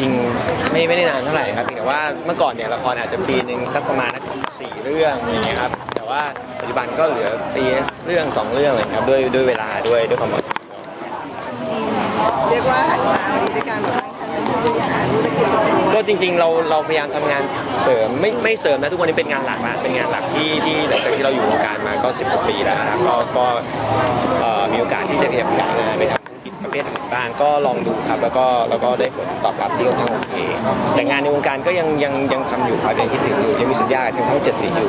ริงๆไม่ไม่ได้นานเท่าไหร่ครับเพียงแต่ว่าเมื่อก่อนเนี่ยละครอาจจะปีหนึ่งสักประมาณสี่เรื่องอย่างเงี้ยครับแต่ว่าปัจจุบันก็เหลือปีละเรื่องสองเรื่องเลยครับด้วยด้วยเวลาด้วยด้วยความเหมาะสมเรียกว่าหันมาดีด้วยการแบบตั้งใจเป็นผู้บริหารธุรกิจของตัวเองก็จริง ๆ เราเราพยายามทำงานเสริมไม่ไม่เสริมนะทุกวันนี้เป็นงานหลักนะเป็นงานหลักที่ที่หลังจากที่เราอยู่วงการมาก็สิบกว่าปีแล้วนะครับก็ก็เอ่อมีโอกาสที่จะขยับขยายงานไปทำธุรกิจ ประเภทอื่นบ้างก็ลองดูครับ แล้วก็แล้วก็ได้ผลตอบรับที่ค่อนข้างโอเคแต่งานในวงการก็ยังยังยังทำอยู่ครับยังคิดถึงอยู่ยังมีสัญญากับทางช่องเจ็ดสีอยู่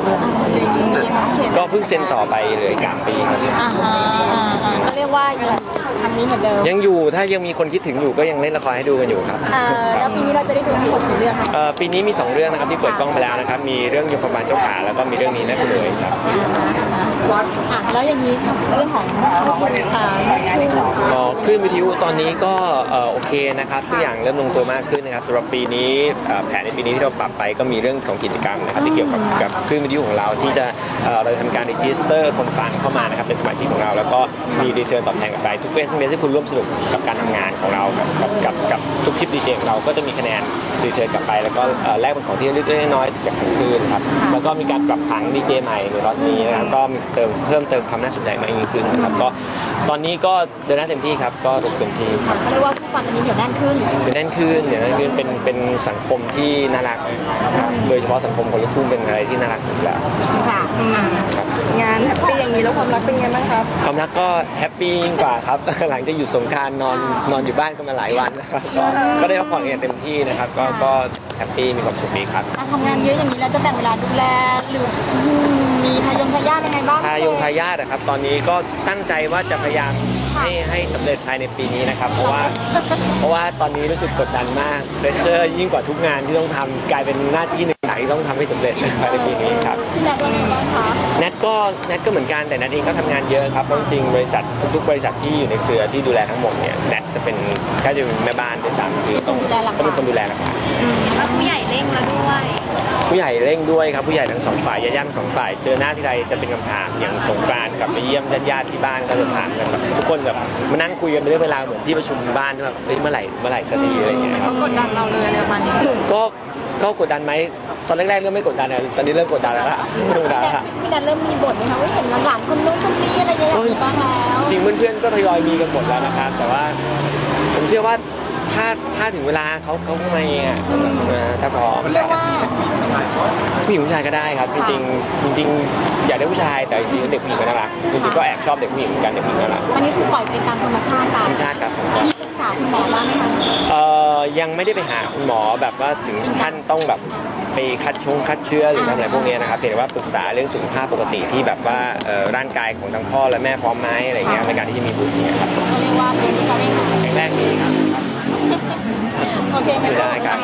ก็เพิ่งเซ็นต่อไปเลยกลางปีครับ อ่าฮะอ่าอ่าก็เรียกว่ายั งทำนี้เหมือนเดิมยังอยู่ถ้ายังมีคนคิดถึงอยู่ก็ยังเล่นละครให้ดูกันอยู่ครับเอ่อแล้วปีนี้เราจะได้ดูทั้งหมดกี่เรื่องคะเอ่อปีนี้มี 2 เรื่องนะครับที่เปิดกล้องไปแล้วนะครับมีเรื่องยมพบาลเจ้าขาแล้วก็มีเรื่องนี้นั่นเลยครับอะแล้วอย่างนี้ครับเรื่องของอ่าเอ่อคลื่นวิทยุตอนนี้ก็เอ่อโอเคนะครับทุกอย่างเริ่มลงตัวมากขึ้นนะครับสำหรับปีนี้เอ่อแผนในปีนี้ที่เราปรับไปก็มีเรื่องของกิจกรรมนะครับที่เกี่ยวกับกับคลื่นวิทยุของเราที่จะเอ่อเราจะทำการรีจิสเตอร์คนฟังเข้ามานะครับเป็นสมาชิกของเรา แล้วก็มีรีเทิร์นตอบแทนกลับไปทุกเอสเมที่คุณร่วมสนุกกับการทำงานของเรากับกับกับกับทุกคลิปดีเจของเราก็จะมีคะแนนรีเทิร์นกลับไป แล้วก็เอ่อแลกเป็นของที่ระลึกเล็กๆน้อยๆจากทางคลื่นครับแล้วก็มีการปรับผังดีเจใหม่ในรอบนี้นะครับก็มีเติมเพิ่มเติมความน่าสนใจมากยิ่งขึ้นนะครับก็ตอนนี้ก็เดินหน้าเต็มที่ครับก็เต็มที่ครับเขาเรียกว่าผู้ฟังอันนี้เหนียวแน่นขึ้นเดี๋ยวแน่นขึ้นเดี๋ยวแน่นขึ้นเป็นเป็นสังคมที่น่ารักครับโดยเฉพาะสังคมคนลูกทุ่งเป็นอะไรที่น่ารักอยู่แล้วค่ะ กเป็นไงบ้างครับ ความรักก็แฮปปี้ยิ่งกว่าครับ หลังจากอยู่สงกรารนอนนอนอยู่บ้านกันมาหลายวันนะครับก็ก็ได้พักผ่อนกันอย่างเต็มที่นะครับ ก็ก็แฮปปี้มีความสุขดีครับ อะทำงานเยอะอย่างนี้แล้วจะแบ่งเวลาดูแลหรืออืมมีทายงทายาทยังไงบ้าง ทายงทายาทนะครับ ตอนนี้ก็ตั้งใจว่าจะพยายามให้ให้สำเร็จภายในปีนี้นะครับ เพราะว่า เพราะว่าตอนนี้รู้สึกกดดันมากเพรสเชอร์ยิ่งกว่าทุกงานที่ต้องทำกลายเป็นหน้าที่หนึ่งอย่างที่ต้องทำให้สำเร็จภายในปีนี้ครับ พี่แนทว่าไงบ้างคะ แนท ก็แนทก็เหมือนกันแต่แนทเองก็ทำงานเยอะครับเพราะจริงๆบริษัททุกๆบริษัทที่อยู่ในเครือที่ดูแลทั้งหมดเนี่ยแนทจะเป็นแค่จะเป็นแม่บ้านด้วยซ้ำคือต้องต้องเป็นคนดูแลหลักว่าผู้ใหญ่เร่งแล้วด้วยๆผู้ใหญ่เร่งด้วยครับผู้ใหญ่ทั้งสองฝ่ายญาติๆทั้งสองฝ่ายเจอหน้าที่ใดจะเป็นคำถามอย่างสงกรานต์กลับไปเยี่ยมญาติๆที่บ้านก็จะถามกันแบบทุกคนแบบมานั่งคุยกันเป็นเรื่องเวลาเหมือนที่ประชุมบ้านที่แบบเฮ้ยเมื่อไหร่เมื่อไหร่สักทีอะไรอย่างเงี้ยครับกดดันเราเลยอะไรประมาณนี้ก็ ก็กดดันไหมตอนแรกๆเริ่มไม่กดดันนะตอนนี้เริ่มกดดันแล้วล่ะเริ่มกดดันแล้วล่ะพี่แนทเริ่มมีบทไหมคะว่าเห็นหลานๆคนนู้นคนนี้อะไรอย่างเงี้ยอย่างนี้บ้างแล้วจริงเพื่อนๆก็ทยอยมีกันหมดแล้วนะครับแต่ว่าผมเชื่อว่าถ้าถ้าถึงเวลาเขาเขาคงมาเองอะนะถ้าพร้อมเรียกว่าผู้หญิงผู้ชายก็ได้ครับจริงๆจริงๆอยากได้ผู้ชายแต่จริงๆเด็กผู้หญิงก็น่ารักจริงๆก็แอบชอบเด็กผู้หญิงเหมือนกันเด็กผู้หญิงน่ารักตอนนี้คือปล่อยไปตามธรรมชาติไป ธรรมชาติครับ ยังไม่ได้ไปหาคุณหมอแบบว่าถึงขั้นต้องแบบไปคัดชงคัดเชื้อหรือทำอะไรพวกเนี้ยนะครับเพียงแต่ว่าปรึกษาเรื่องสุขภาพปกติที่แบบว่าร่างกายของทั้งพ่อและแม่พร้อมไหมอะไรเงี้ยในการที่จะมีบุตรเนี่ยครับเขาเรียกว่าเป็นเขาเรียกแรงดีครับโอเคไมอยู่ได้ครับ